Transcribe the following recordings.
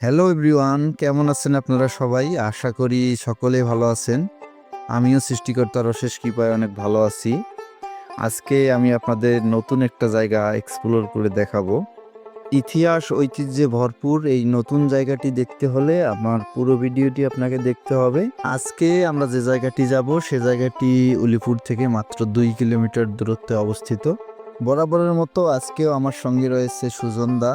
Hello everyone কেমন আছেন আপনারা সবাই? আশা করি সকলে ভালো আছেন। আমিও সৃষ্টিকর্তার অশেষ কৃপায় অনেক ভালো আছি। আজকে আমি আপনাদের নতুন একটা জায়গা এক্সপ্লোর করে দেখাবো। ইতিহাস, ঐতিহ্যে ভরপুর এই নতুন জায়গাটি দেখতে হলে আমার পুরো ভিডিওটি আপনাকে দেখতে হবে। আজকে আমরা যে জায়গাটি যাব, সে জায়গাটি উলিপুর থেকে মাত্র দুই কিলোমিটার দূরত্বে অবস্থিত। বরাবরের মতো আজকেও আমার সঙ্গে রয়েছে সুজনদা।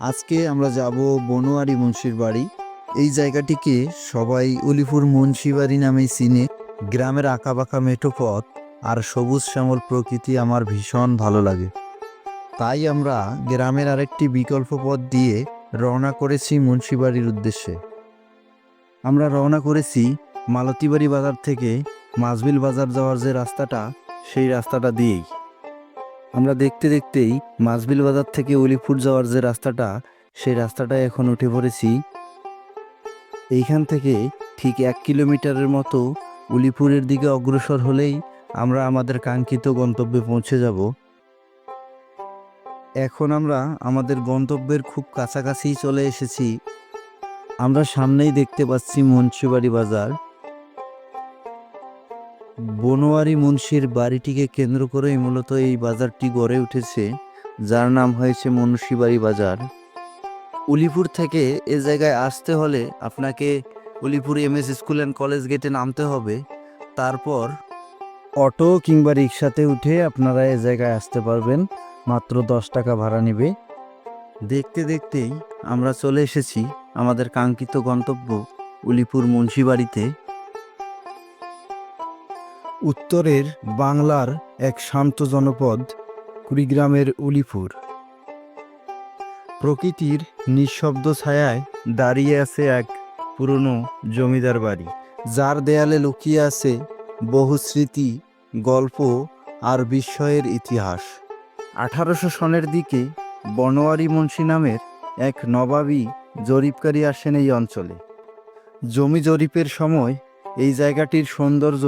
আজকে আমরা যাব বনোয়ারি মুন্সির বাড়ি। এই জায়গাটিকে সবাই উলিপুর মুন্সি বাড়ি নামেই চিনে। গ্রামের আঁকাবাঁকা মেঠো পথ আর সবুজ শ্যামল প্রকৃতি আমার ভীষণ ভালো লাগে। তাই আমরা গ্রামের আরেকটি বিকল্প পথ দিয়ে রওনা করেছি মুন্সিবাড়ির উদ্দেশ্যে। আমরা রওনা করেছি মালতীবাড়ি বাজার থেকে মাজবিল বাজার যাওয়ার যে রাস্তাটা, সেই রাস্তাটা দিয়েই। আমরা দেখতে দেখতেই মাছবিল বাজার থেকে উলিপুর যাওয়ার যে রাস্তাটা, সেই রাস্তাটায় এখন উঠে পড়েছি। এইখান থেকে ঠিক এক কিলোমিটারের মতো উলিপুরের দিকে অগ্রসর হলেই আমরা আমাদের কাঙ্ক্ষিত গন্তব্যে পৌঁছে যাব। এখন আমরা আমাদের গন্তব্যের খুব কাছাকাছি চলে এসেছি। আমরা সামনেই দেখতে পাচ্ছি মুন্সিবাড়ি বাজার। বনোয়ারি মুন্সির বাড়িটিকে কেন্দ্র করেই মূলত এই বাজারটি গড়ে উঠেছে, যার নাম হয়েছে মুন্সিবাড়ি বাজার। উলিপুর থেকে এ জায়গায় আসতে হলে আপনাকে Ulipur M S school and college গেটে নামতে হবে। তারপর অটো কিংবা রিক্সাতে উঠে আপনারা এ জায়গায় আসতে পারবেন, মাত্র দশ টাকা ভাড়া নেবে। দেখতে দেখতেই আমরা চলে এসেছি আমাদের কাঙ্ক্ষিত গন্তব্য উলিপুর মুন্সিবাড়িতে। উত্তরের বাংলার এক শান্ত জনপদ, কুড়িগ্রামের উলিপুর। প্রকৃতির নিঃশব্দ ছায়ায় দাঁড়িয়ে আছে এক পুরনো জমিদার বাড়ি, যার দেয়ালে লুকিয়ে আছে বহু স্মৃতি, গল্প আর বিস্ময়ের ইতিহাস। আঠারোশো সনের দিকে বনোয়ারি মুন্সি নামের এক নবাবী জরিপকারী আসেন এই অঞ্চলে। জমি জরিপের সময় এই জায়গাটির সৌন্দর্য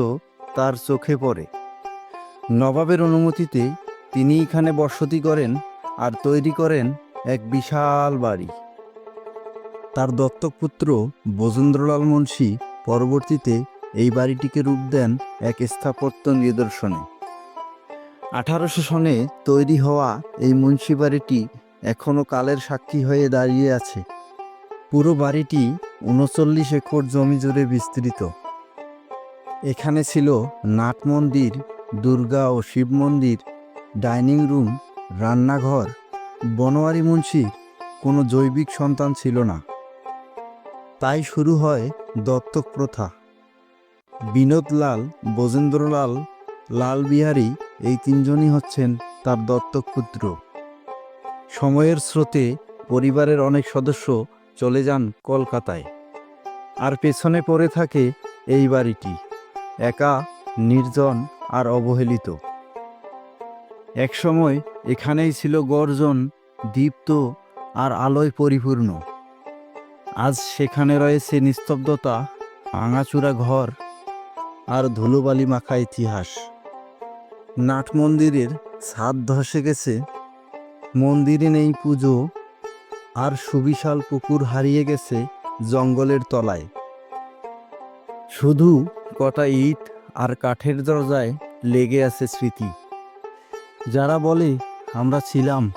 তার চোখে পড়ে। নবাবের অনুমতিতে তিনি এখানে বসতি করেন আর তৈরি করেন এক বিশাল বাড়ি। তার দত্তক পুত্র বজেন্দ্রলাল মুন্সী পরবর্তীতে এই বাড়িটিকে রূপ দেন এক স্থাপত্য নিদর্শনে। আঠারোশো সনে তৈরি হওয়া এই মুন্সি বাড়িটি এখনও কালের সাক্ষী হয়ে দাঁড়িয়ে আছে। পুরো বাড়িটি উনচল্লিশ একর জমি জুড়ে বিস্তৃত। এখানে ছিল নাট মন্দির, দুর্গা ও শিব মন্দির, ডাইনিং রুম, রান্নাঘর বনোয়ারি মুন্সির কোনো জৈবিক সন্তান ছিল না। তাই শুরু হয় দত্তক প্রথা। বিনোদলাল, বজেন্দ্রলাল, লাল বিহারী এই তিনজনই হচ্ছেন তার দত্তক পুত্র। সময়ের স্রোতে পরিবারের অনেক সদস্য চলে যান কলকাতায়। আর পেছনে পড়ে থাকে এই বাড়িটি। একা, নির্জন আর অবহেলিত। একসময় এখানেই ছিল গর্জন, দীপ্ত আর আলোয় পরিপূর্ণ। আজ সেখানে রয়েছে নিস্তব্ধতা, ভাঙাচুরা ঘর আর ধুলোবালি মাখা ইতিহাস। নাট মন্দিরের ছাদ ধসে গেছে, মন্দিরে নেই পুজো আর সুবিশাল পুকুর হারিয়ে গেছে জঙ্গলের তলায়। শুধু কটা ইট আর কাঠের দরজায় লেগে আছে স্মৃতি। যারা বলে, আমরা ছিলাম।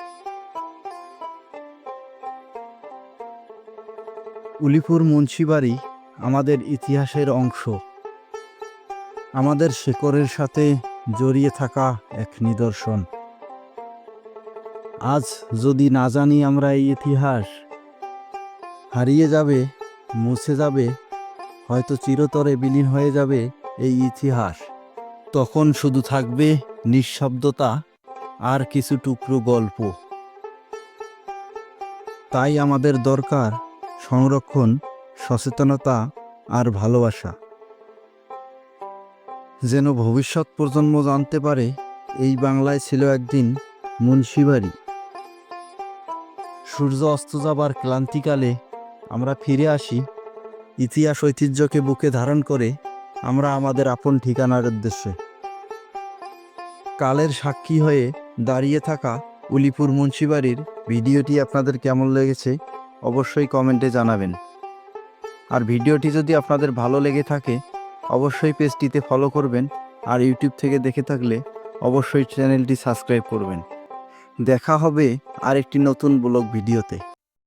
উলিপুর মুন্সিবাড়ি আমাদের ইতিহাসের অংশ। আমাদের শেকরের সাথে জড়িয়ে থাকা এক নিদর্শন। আজ যদি না জানি আমরা এই ইতিহাস, হারিয়ে যাবে, মুছে যাবে হয়তো চিরতরে বিলীন হয়ে যাবে এই ইতিহাস। তখন শুধু থাকবে নিঃশব্দতা আর কিছু টুকরো গল্প। তাই আমাদের দরকার সংরক্ষণ, সচেতনতা আর ভালোবাসা। যেন ভবিষ্যৎ প্রজন্ম জানতে পারে এই বাংলায় ছিল একদিন মুন্সিবাড়ি সূর্য অস্ত যাবার ক্লান্তিকালে আমরা ফিরে আসি ইতিহাস ঐতিহ্যকে বুকে ধারণ করে আমরা আমাদের আপন ঠিকানার উদ্দেশ্যে। কালের সাক্ষী হয়ে দাঁড়িয়ে থাকা উলিপুর মুন্সিবাড়ির ভিডিওটি আপনাদের কেমন লেগেছে অবশ্যই কমেন্টে জানাবেন। আর ভিডিওটি যদি আপনাদের ভালো লেগে থাকে, অবশ্যই পেজটিতে ফলো করবেন আর ইউটিউব থেকে দেখে থাকলে অবশ্যই চ্যানেলটি সাবস্ক্রাইব করবেন। দেখা হবে আরেকটি নতুন ব্লগ ভিডিওতে।